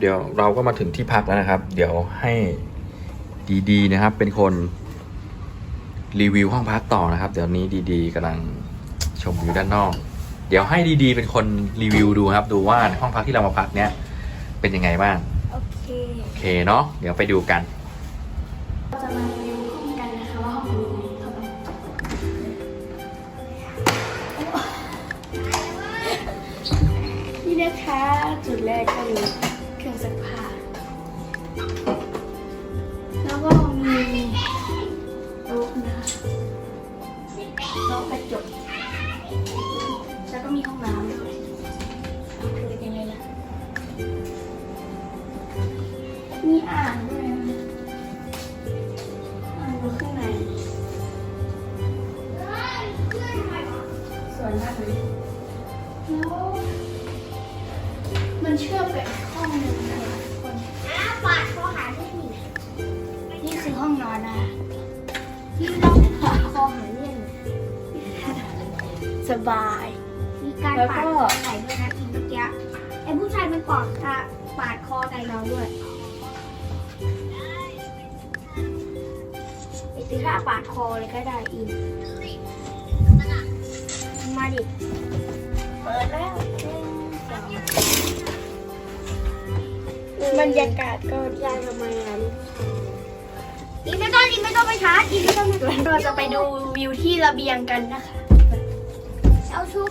เดี๋ยวเราก็มาถึงที่พักแล้วนะครับ เดี๋ยวให้ดีๆนะครับ เป็นคนรีวิวห้องพักต่อนะครับ เดี๋ยวนี้ดีๆกำลังชมวิวด้านนอก เดี๋ยวให้ดีๆ เป็นคนรีวิวดูครับ ดูว่าห้องพักที่เรามาพักเนี้ยเป็นยังไงบ้างโอเคโอเคเนาะเดี๋ยวไปดูกันเราจะมารีวิวห้องกันนะคะว่าห้องเป็นยังไงเข้าไปนี่นะคะจุดแรกก็มี เครื่องซักผ้าแล้วก็ สบาย มีการแล้วปาก็ดคอไก่ด้วยนะอีกเมื่อกี้ไอ้ผู้ชายมันปอดจะปาดคอไก่เราด้วยไอ้ตีท่าปาดคอเลยก็ได้อีกมาดิเปิดแล้วหนึ่งสองบรรยากาศก็ยายทำไมอะอีกไม่ต้องอีกไม่ต้องไปชาร์จอีกไม่ต้องไปเราจะไปดูวิวที่ระเบียงกันนะคะ เอาชุบ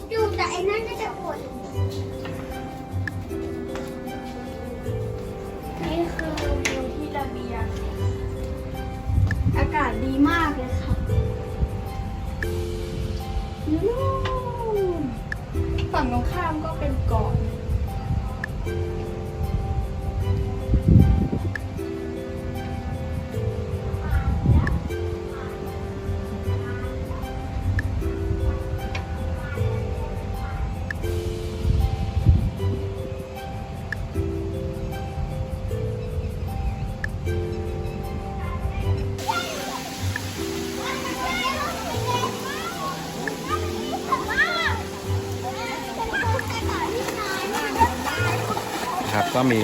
นะครับ ก็มี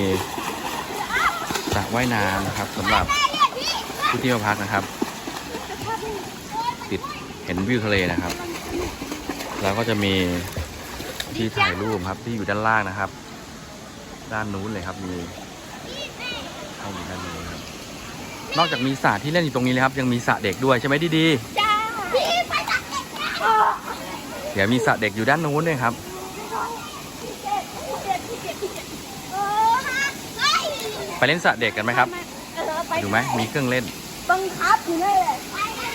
สระว่ายน้ำนะครับสำหรับผู้ที่มาพักนะครับ ติดเห็นวิวทะเลนะครับ แล้วก็จะมีที่ถ่ายรูปครับที่อยู่ด้านล่างนะครับ ด้านนู้นเลยครับมีให้อยู่ด้านนู้นครับ นอกจากมีสระที่เล่นอยู่ตรงนี้เลยครับ ยังมีสระเด็กด้วยใช่ไหมดีดีพี่ไปตัดเด็กนะๆเดี๋ยวมีสระเด็กอยู่ด้านนู้นด้วยครับ เออฮะเฮ้ย ไป เล่นสระเด็กกันไหมครับ เออไปดูไหมมีเครื่องเล่น บังคับอยู่เลยไปนะ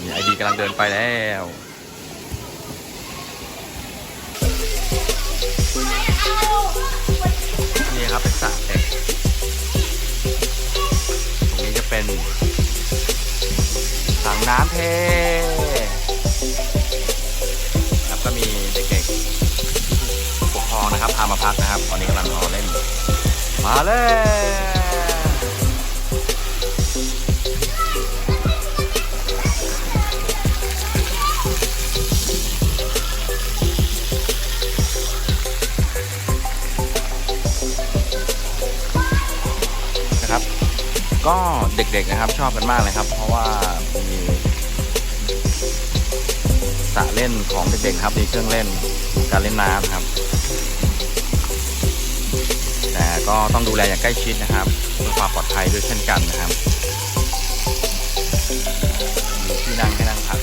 มีไอดีกำลังเดินไปแล้วนี่ครับเป็นสระเด็กตรงนี้จะเป็นถังน้ำเท นะครับพามาพักนะครับ ตอนนี้กำลังรอเล่น มาเลยนะครับก็เด็กๆนะครับชอบกันมากเลยครับ เพราะว่ามีสระเล่นของเด็กๆครับมีเครื่องเล่นการเล่นน้ำครับ แต่ก็ต้องดูแลอย่างใกล้ชิดนะครับเพื่อความปลอดภัยด้วยเช่นกันนะครับมีที่นั่งให้นั่งพัก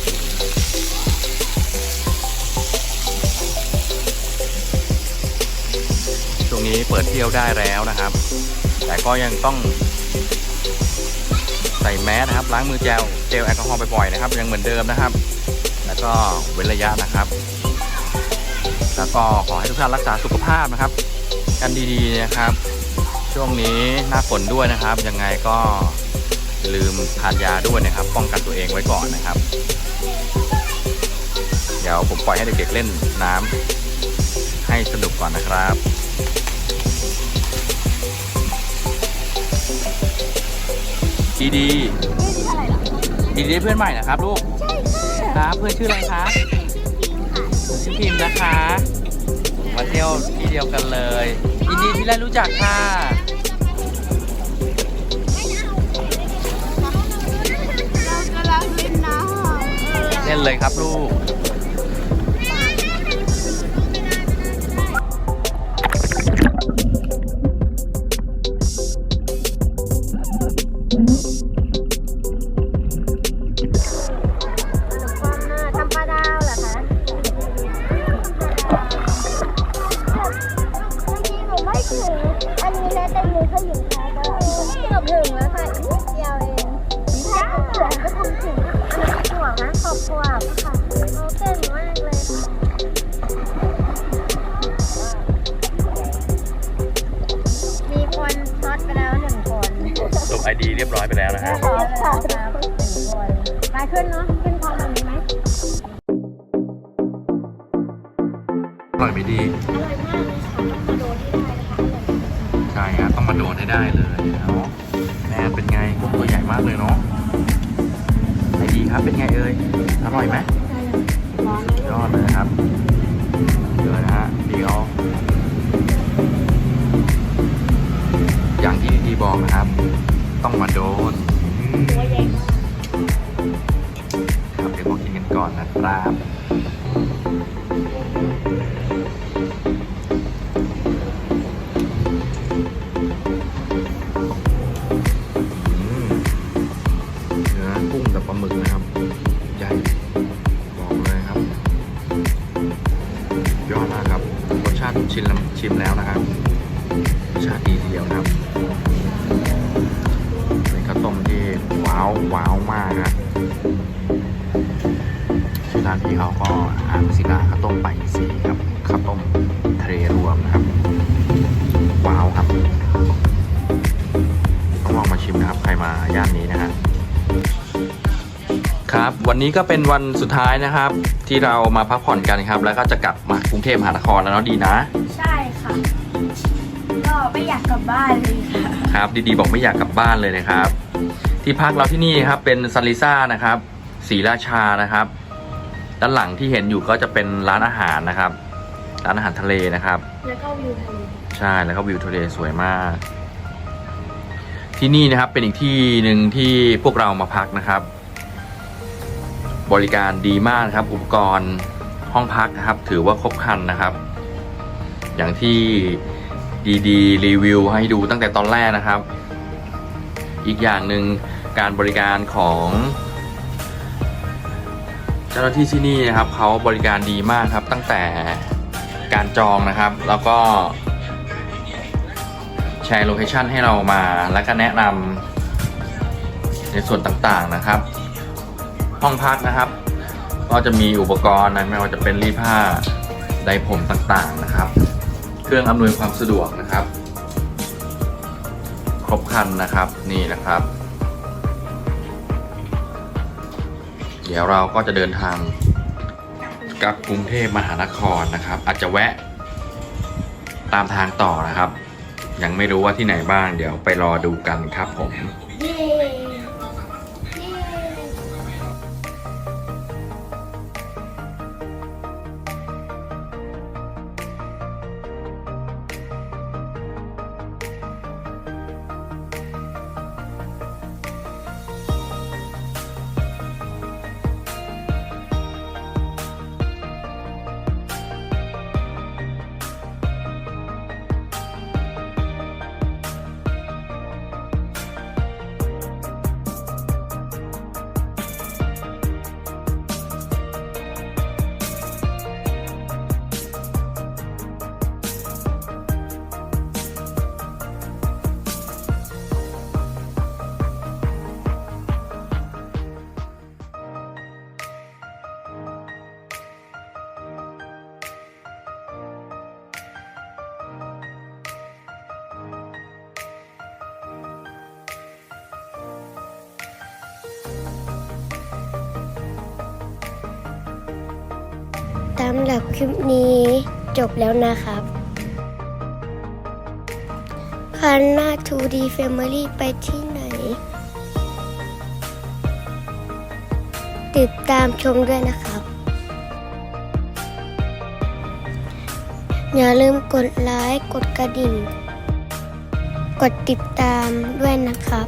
ช่วงนี้เปิดเที่ยวได้แล้วนะครับ แต่ก็ยังต้องใส่แมสนะครับล้างมือเจลเจลแอลกอฮอล์บ่อยๆนะครับ ยังเหมือนเดิมนะครับ แล้วก็เว้นระยะนะครับ แล้วก็ขอให้ทุกท่านรักษาสุขภาพนะครับ กันดีๆนะครับ ช่วงนี้หน้าฝนด้วยนะครับ ยังไงก็อย่าลืมทานยาด้วยนะครับ ป้องกันตัวเองไว้ก่อนนะครับ เดี๋ยวผมปล่อยให้เด็กๆเล่นน้ำให้สนุกก่อนนะครับดีดีดีดีเพื่อนใหม่นะครับลูกครับเพื่อนชื่ออะไรคะชื่อพิมพ์ค่ะชื่อพิมพ์นะคะ มาเที่ยวที่เดียวกันเลย ยินดีที่ได้รู้จักค่ะเรากำลังเล่นน้ำเล่นเลยครับลูก เนาะขึ้นพร้อมแบบนี้ไหมอร่อยไหมดี อร่อยมากเลยค่ะต้องมาโดนที่ได้นะคะอร่อยใช่ฮะต้องมาโดนให้ได้เลยเนาะแนนเป็นไงกุ้งตัวใหญ่มากเลยเนาะไอดีครับเป็นไงเอ่ยอร่อยไหมร้อนเลยยอดเลยนะครับ ร้านพี่เขาก็อ่านศิลาข้าวต้มไปายสีครับข้าวต้มทะเลรวมนะครับว้าวครับต้องลองมาชิมนะครับใครมาย่านนี้นะฮะครับวันนี้ก็เป็นวันสุดท้ายนะครับ ที่เรามาพักผ่อนกันครับ แล้วก็จะกลับมากรุงเทพมหานครแล้วเนาะดีนะ ใช่ค่ะ ก็ไม่อยากกลับบ้านเลยค่ะครับ ดีๆบอกไม่อยากกลับบ้านเลยนะครับ ที่พักเราที่นี่ครับเป็นซันลิซ่านะครับศรีราชานะครับ ด้านหลังที่เห็นอยู่ก็จะเป็นร้านอาหารนะครับ ร้านอาหารทะเลนะครับ แล้วก็วิวทะเลใช่แล้วก็วิวทะเลสวยมาก ที่นี่นะครับเป็นอีกที่หนึ่งที่พวกเรามาพักนะครับ บริการดีมากนะครับ อุปกรณ์ห้องพักนะครับ ถือว่าครบครันนะครับ อย่างที่ดีๆรีวิวให้ดูตั้งแต่ตอนแรกนะครับ อีกอย่างหนึ่งการบริการของ เจ้าหน้าที่ที่นี่นะครับเขาบริการดีมากครับ ตั้งแต่การจองนะครับ แล้วก็แชร์โลเคชันให้เรามา แล้วก็แนะนำในส่วนต่างๆนะครับ ห้องพักนะครับ ก็จะมีอุปกรณ์นะไม่ว่าจะเป็นรีดผ้าไดผมต่างๆนะครับ เครื่องอำนวยความสะดวกนะครับ ครบครันนะครับนี่นะครับ เดี๋ยวเราก็จะเดินทางกลับกรุงเทพมหานครนะครับ อาจจะแวะตามทางต่อนะครับ ยังไม่รู้ว่าที่ไหนบ้าง เดี๋ยวไปรอดูกันครับผม ตามหลับคลิปนี้จบแล้วนะครับคันหน้า 2D Family ไปที่ไหน ติดตามชมด้วยนะครับ อย่าลืมกดไลค์กดกระดิ่ง กดติดตามด้วยนะครับ